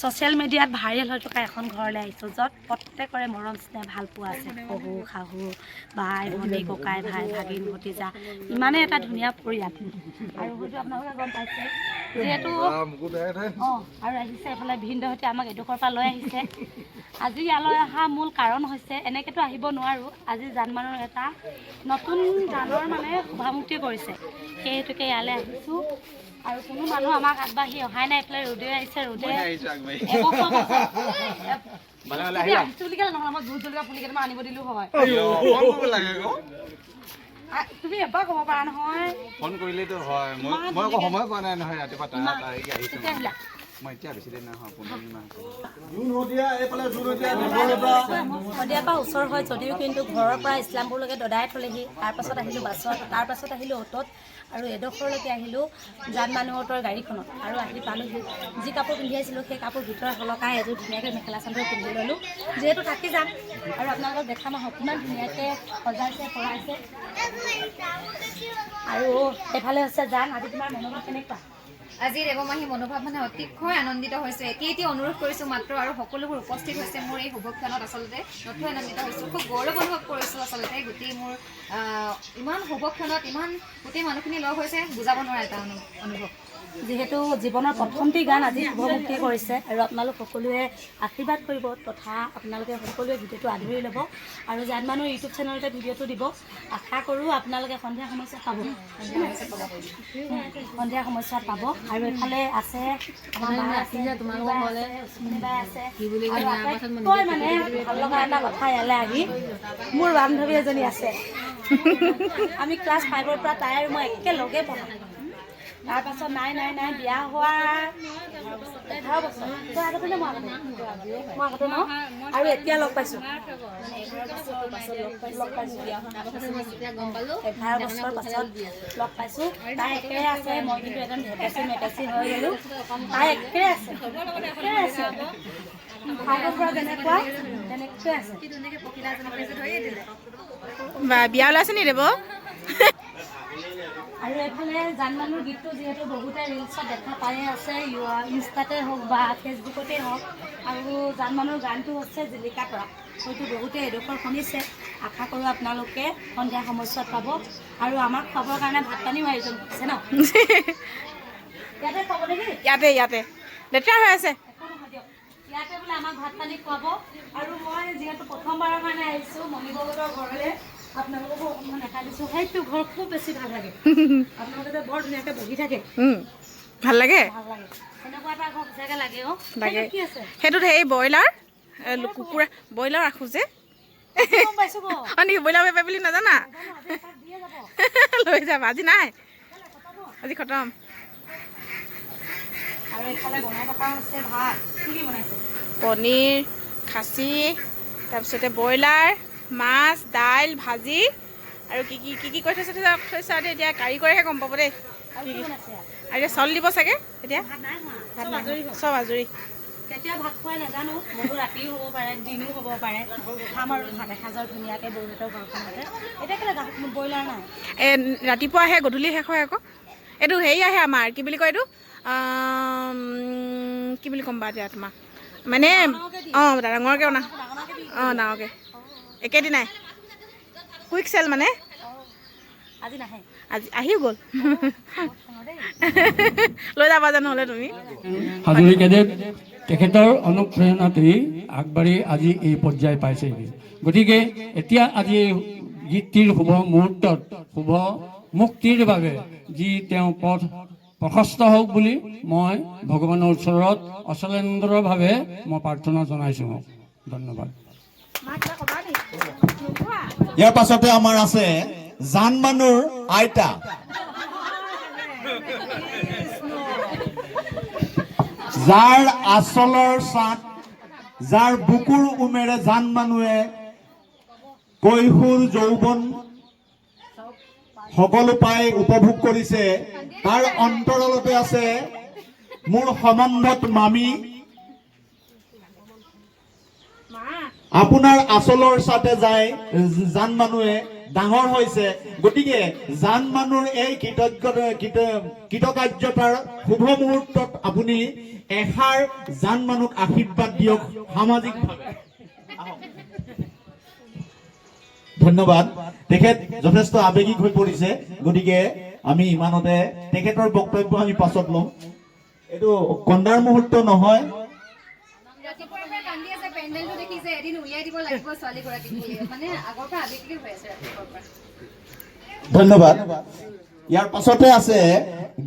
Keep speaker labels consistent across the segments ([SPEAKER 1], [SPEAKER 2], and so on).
[SPEAKER 1] Social মিডিয়াত viral হৈ থকা এখন ঘৰলৈ আহিছোঁ য'ত প্ৰত্যেকৰে মৰম স্নেহ ভাল পোৱা আছে। শহু শাহু বাই ভনী ককাই ভাই ভাগিন ভতিজা ইমানেই এটা ধুনীয়া পৰিয়াল। আৰু হয়তো আপোনালোকে গম পাইছে যিহেতু অঁ আৰু আহিছে এইফালে ভিনদেউহঁতে আমাক এডোখৰৰ পৰা লৈ আহিছে। আজি ইয়ালৈ অহা মূল কাৰণ হৈছে এনেকৈতো আহিব নোৱাৰোঁ আজি জান মানুহৰ এটা নতুন গানৰ মানে শুভামুক্তি কৰিছে। সেই হেতুকে ইয়ালৈ আহিছোঁ। আৰু কোনো মানুহ আমাক আগবাঢ়ি অহাই নাই এইফালে ৰ'দে আহিছে ৰ'দে আহিছো বুলি ক'লে নহয় মই ভোট জলকীয়া পুলি কেইটামান আনিব দিলো হয়। তুমি এবাৰ ক'ব পাৰা নহয়।
[SPEAKER 2] ফোন কৰিলেতো হয়। মই মই আকৌ সময় পোৱা নাই নহয় ৰাতিপুৱা তাৰ তাৰিখে আহিছোঁ মই এতিয়া বেছি দিন নহয় পোন্ধৰ দিন মান
[SPEAKER 1] শদিয়াৰ পৰা। ওচৰ হয় যদিও কিন্তু ঘৰৰ পৰা ইছলামপুৰলৈকে দদাই থ'লেহি। তাৰপাছত আহিলোঁ বাছত তাৰপাছত আহিলোঁ অ'টত আৰু এডোখৰলৈকে আহিলোঁ জান মানুহতৰ গাড়ীখনত। আৰু আহি পালোহি যি কাপোৰ পিন্ধি আহিছিলোঁ সেই কাপোৰ ভিতৰত সলকাই এযোৰ ধুনীয়াকৈ মেখেলা চাদৰ পিন্ধি ল'লোঁ। যিহেতু থাকি যাম আৰু আপোনালোকক দেখা নহওক কিমান ধুনীয়াকৈ সজাইছে পঢ়াইছে আৰু এইফালে হৈছে জান আজি তোমাৰ মনোভাৱ কেনেকুৱা?
[SPEAKER 3] আজি দেৱমাহী মনোভাৱ মানে অতিশয় আনন্দিত হৈছোঁ। এটি এটি অনুৰোধ কৰিছোঁ মাত্ৰ আৰু সকলোবোৰ উপস্থিত হৈছে মোৰ এই শুভক্ষণত আচলতে। নথৈ আনন্দিত হৈছোঁ। খুব গৌৰৱ অনুভৱ কৰিছোঁ আচলতে গোটেই মোৰ ইমান শুভক্ষণত ইমান গোটেই মানুহখিনি লগ হৈছে। বুজাব নোৱাৰা এটা অনু- অনুভৱ।
[SPEAKER 1] যিহেতু জীৱনৰ প্ৰথমটি গান আজি শুভমুক্তি কৰিছে আৰু আপোনালোক সকলোৱে আশীৰ্বাদ কৰিব তথা আপোনালোকে সকলোৱে ভিডিঅ'টো আদৰি ল'ব আৰু জান মানুহ ইউটিউব চেনেলতে ভিডিঅ'টো দিব। আশা কৰোঁ আপোনালোকে সন্ধিয়া সময়ছোৱাত পাব। সন্ধিয়া সময়ছোৱাত পাব। আৰু এইফালে আছে আটাইতকৈ মানে ভাল লগা এটা কথা ইয়ালৈ আহি মোৰ বান্ধৱী এজনী আছে। আমি ক্লাছ ফাইভৰ পৰা তাই আৰু মই একেলগে পঢ়া। তাৰপাছত নাই নাই নাই, বিয়া হোৱা। এঘাৰ আগতে? আৰু এতিয়া লগ পাইছোঁ। এঘাৰ বছৰ পাছত লগ পাইছোঁ। তাই একে আছে। মই কিন্তু একদম ভেকেচি মেকেচি হৈ গ'লোঁ। তাই একে আছে। একে আছে। আগৰ পৰা যেনেকুৱা তেনেকৈ আছে।
[SPEAKER 4] বিয়া ওলাইছে নি দেৱ?
[SPEAKER 1] আৰু এইফালে জান মানুহ গীতটো যিহেতু বহুতে ৰিলচত দেখা পায়ে আছে ইনষ্টাতে হওক বা ফেচবুকতে হওক আৰু জান মানুহৰ গানটো হৈছে জিলিকা তৰা। হয়তো বহুতে এডোখৰ শুনিছে। আশা কৰোঁ আপোনালোকে সন্ধিয়া সময়ছোৱাত পাব। আৰু আমাক খাবৰ কাৰণে ভাত পানীও আয়োজন কৰিছে ন? ইয়াতে পাব নেকি?
[SPEAKER 4] ইয়াতে ইয়াতে। লেতেৰা হৈ আছে।
[SPEAKER 1] ইয়াতে বোলে আমাক ভাত পানী খুৱাব। আৰু মই যিহেতু প্ৰথমবাৰৰ কাৰণে আহিছোঁ মণিবগতৰ ঘৰলৈ। আপোনালোককো অকণমান দেখাই সেইটো ঘৰ খুব বেছি ভালো লাগে। আপোনালোকে যে বৰ ধুনীয়াকৈ বহি থাকে।
[SPEAKER 4] ভালো লাগে?
[SPEAKER 1] লাগে। কি
[SPEAKER 4] সেইটোত সেই ব্ৰইলাৰ কুকুৰা ব্ৰইলাৰ ৰাখোঁ যে। হয় নেকি? ব্ৰইলাৰ বেপাৰ বুলি নাজানা? লৈ যাবা আজি নাই। আজি খতম। পনীৰ খাচী তাৰপিছতে ব্ৰইলাৰ। মাছ দাইল ভাজি। আৰু কি কি কি কি কৰি থৈছে থৈছে আৰু এতিয়া কাৰিকৰেহে গম পাব দেই।
[SPEAKER 1] কি ইয়াত?
[SPEAKER 4] আৰু এতিয়া চাউল দিব চাগে এতিয়া?
[SPEAKER 1] চব। আজৰি হ'ল।
[SPEAKER 4] চব আজৰি।
[SPEAKER 1] কেতিয়া ভাত খুৱাই নাজানো। মোৰো ৰাতিও হ'ব পাৰে দিনো হ'ব পাৰে। খাম আৰু ভাত এসাঁজৰ ধুনীয়াকৈ বৌহঁতৰ ঘৰখনতে এতিয়া কেলৈ গাহৰি ব্ৰইলাৰ নাই?
[SPEAKER 4] এই ৰাতিপুৱা আহে গধূলি শেষ হয় আকৌ। এইটো হেৰি আহে আমাৰ কি বুলি কয় এইটো? কি বুলি ক'ম বাৰু এতিয়া তোমাক? মানে অঁ ডাঙৰকৈ অনা অঁ ডাঙৰকৈ। একেদিনাই কুইক চেল মানে? আহিও গ'ল। লৈ যাবা হ'লে তুমি।
[SPEAKER 5] হাজৰিকাদেৱ তেখেতৰ অনুপ্ৰেৰণাতেই আগবাঢ়ি আজি এই পৰ্যায় পাইছেহি। গতিকে এতিয়া আজি এই গীতটিৰ শুভ মুহূৰ্তত, শুভ মুক্তিৰ বাবে যি তেওঁ পথ প্ৰশস্ত হওক বুলি মই ভগৱানৰ ওচৰত অচলেন্দ্ৰভাৱে মই প্ৰাৰ্থনা জনাইছোঁ। ধন্যবাদ।
[SPEAKER 6] ইয়াৰ পাছতে আমাৰ আছে জান মানুৰ আইতা। যাৰ আচলৰ চাট যাৰ বুকুৰ উমেৰে জান মানুহে কৈশোৰ যৌৱন সকলো পাই উপভোগ কৰিছে, তাৰ অন্তৰালতে আছে মোৰ সম্বন্ধত মামী। আপোনাৰ আচলৰ চাটে যায় জান মানুহে ডাঙৰ হৈছে। গতিকে জান মানুহৰ এই কৃতকাৰ্যতাৰ শুভ মুহূৰ্তত আপুনি এষাৰ জান মানুহক আশীৰ্বাদ দিয়ক সামাজিকভাৱে। ধন্যবাদ। তেখেত যথেষ্ট আৱেগিক হৈ পৰিছে। গতিকে আমি ইমানতে তেখেতৰ বক্তব্য আমি পাছত ল'ম। এইটো কন্দাৰ মুহূৰ্ত নহয়।
[SPEAKER 3] ৰাতিপুৱাৰ পৰা কান্দি আছে পেণ্ডেলটো দেখি এদিন উলিয়াই দিব লাগিব ছোৱালীগৰাকীক মানে আগৰ পৰা আৱেগিক হৈ আছে ৰাতিপুৱাৰ পৰা।
[SPEAKER 6] ধন্যবাদ। ইয়াৰ পাছতে আছে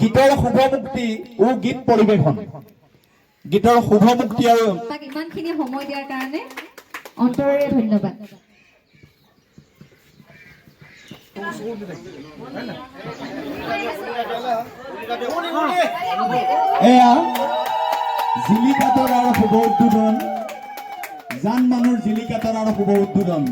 [SPEAKER 6] গীতৰ শুভ মুক্তি ও গীত পৰিৱেশন। গীতৰ শুভ মুক্তি আৰু
[SPEAKER 3] তাক ইমানখিনি সময় দিয়াৰ কাৰণে অন্তৰেৰে ধন্যবাদ।
[SPEAKER 6] এয়া জিলিকাতৰ আৰু শুভ উদ্বোধন। জান মানুহৰ জিলিকাতৰ আৰু শুভ উদ্বোধন।